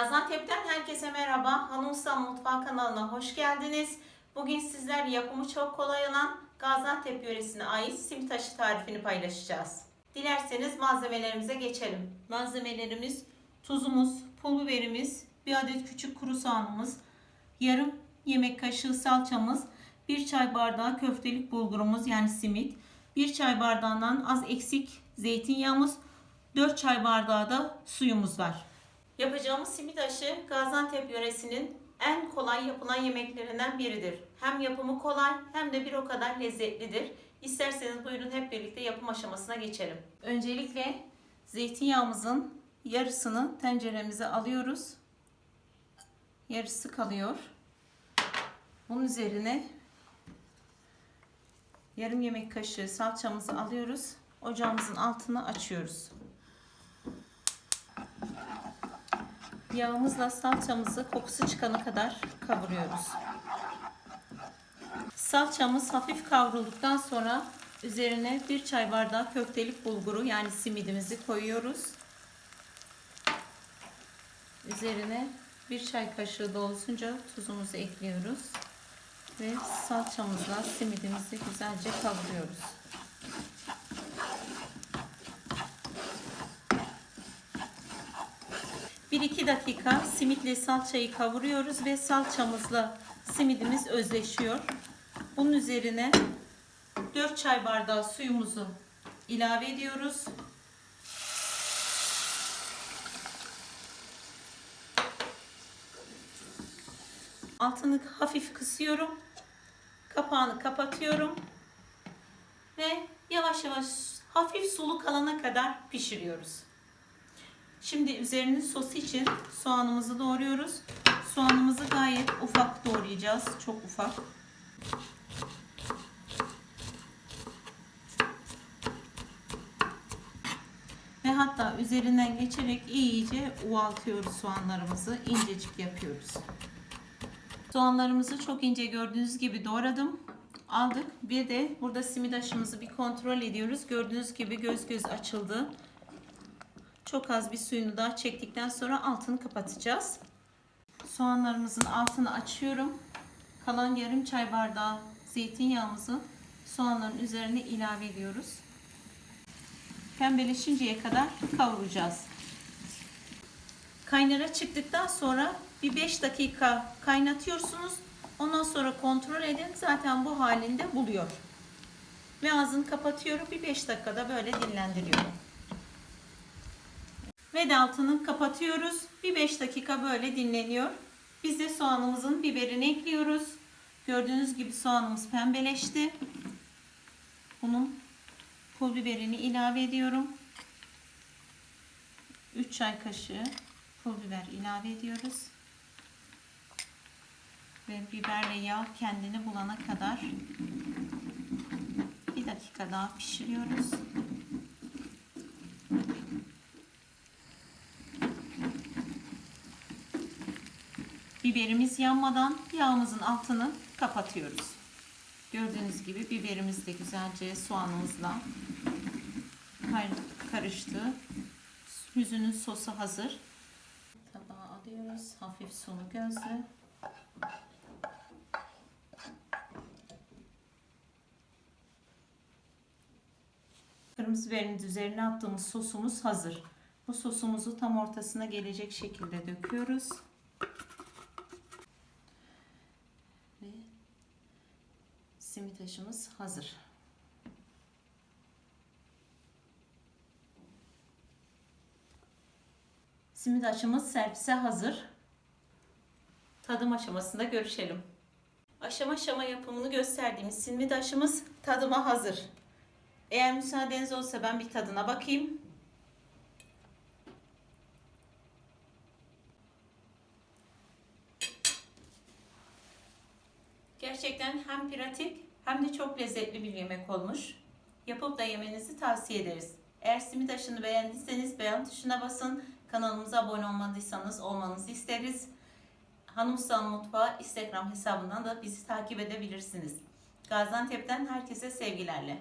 Gaziantep'ten herkese merhaba. Hanım Usta Mutfağı kanalına hoş geldiniz. Bugün sizler yapımı çok kolay olan Gaziantep yöresine ait simit aşı tarifini paylaşacağız. Dilerseniz malzemelerimize geçelim. Malzemelerimiz tuzumuz, pul biberimiz, bir adet küçük kuru soğanımız, yarım yemek kaşığı salçamız, bir çay bardağı köftelik bulgurumuz yani simit, bir çay bardağından az eksik zeytinyağımız, 4 çay bardağı da suyumuz var. Yapacağımız simit aşı Gaziantep yöresinin en kolay yapılan yemeklerinden biridir. Hem yapımı kolay hem de bir o kadar lezzetlidir. İsterseniz buyurun hep birlikte yapım aşamasına geçelim. Öncelikle zeytinyağımızın yarısını tenceremize alıyoruz. Yarısı kalıyor. Bunun üzerine yarım yemek kaşığı salçamızı alıyoruz. Ocağımızın altını açıyoruz. Yağımızla salçamızı kokusu çıkana kadar kavuruyoruz. Salçamız hafif kavrulduktan sonra üzerine bir çay bardağı köftelik bulguru yani simidimizi koyuyoruz. Üzerine bir çay kaşığı dolusunca tuzumuzu ekliyoruz. Ve salçamızla simidimizi güzelce kavuruyoruz. 1-2 dakika simitle salçayı kavuruyoruz ve salçamızla simidimiz özleşiyor. Bunun üzerine 4 çay bardağı suyumuzu ilave ediyoruz. Altını hafif kısıyorum. Kapağını kapatıyorum. Ve yavaş yavaş hafif sulu kalana kadar pişiriyoruz. Şimdi üzerinin sosu için soğanımızı doğruyoruz. Soğanımızı gayet ufak doğrayacağız. Çok ufak. Ve hatta üzerinden geçerek iyice uvaltıyoruz soğanlarımızı. incecik yapıyoruz. Soğanlarımızı çok ince gördüğünüz gibi doğradım. Aldık. Bir de burada simit aşımızı bir kontrol ediyoruz. Gördüğünüz gibi göz göz açıldı. Çok az bir suyunu daha çektikten sonra altını kapatacağız. Soğanlarımızın altını açıyorum. Kalan yarım çay bardağı zeytinyağımızı soğanların üzerine ilave ediyoruz. Pembeleşinceye kadar kavuracağız. Kaynara çıktıktan sonra bir 5 dakika kaynatıyorsunuz. Ondan sonra kontrol edin. Zaten bu halinde buluyor. Ve ağzını kapatıyorum. Bir 5 dakikada böyle dinlendiriyorum. Ve altını kapatıyoruz. Bir 5 dakika böyle dinleniyor. Biz de soğanımızın biberini ekliyoruz. Gördüğünüz gibi soğanımız pembeleşti. Bunun pul biberini ilave ediyorum. 3 çay kaşığı pul biber ilave ediyoruz. Ve biber ve yağ kendini bulana kadar bir dakika daha pişiriyoruz. Biberimiz yanmadan yağımızın altını kapatıyoruz. Gördüğünüz gibi biberimiz de güzelce soğanımızla karıştı. Yüzünün sosu hazır. Tabağa alıyoruz. Hafif sulu gözlü. Kırmızı biberin üzerine attığımız sosumuz hazır. Bu sosumuzu tam ortasına gelecek şekilde döküyoruz. Simit aşımız hazır. Simit aşımız servise hazır. Tadım aşamasında görüşelim. Aşama aşama yapımını gösterdiğimiz simit aşımız tadıma hazır. Eğer müsaadeniz olsa ben bir tadına bakayım. Gerçekten hem pratik hem de çok lezzetli bir yemek olmuş. Yapıp da yemenizi tavsiye ederiz. Eğer simit aşını beğendiyseniz beğen tuşuna basın. Kanalımıza abone olmadıysanız olmanızı isteriz. Hanım Usta'nın Mutfağı Instagram hesabından da bizi takip edebilirsiniz. Gaziantep'ten herkese sevgilerle.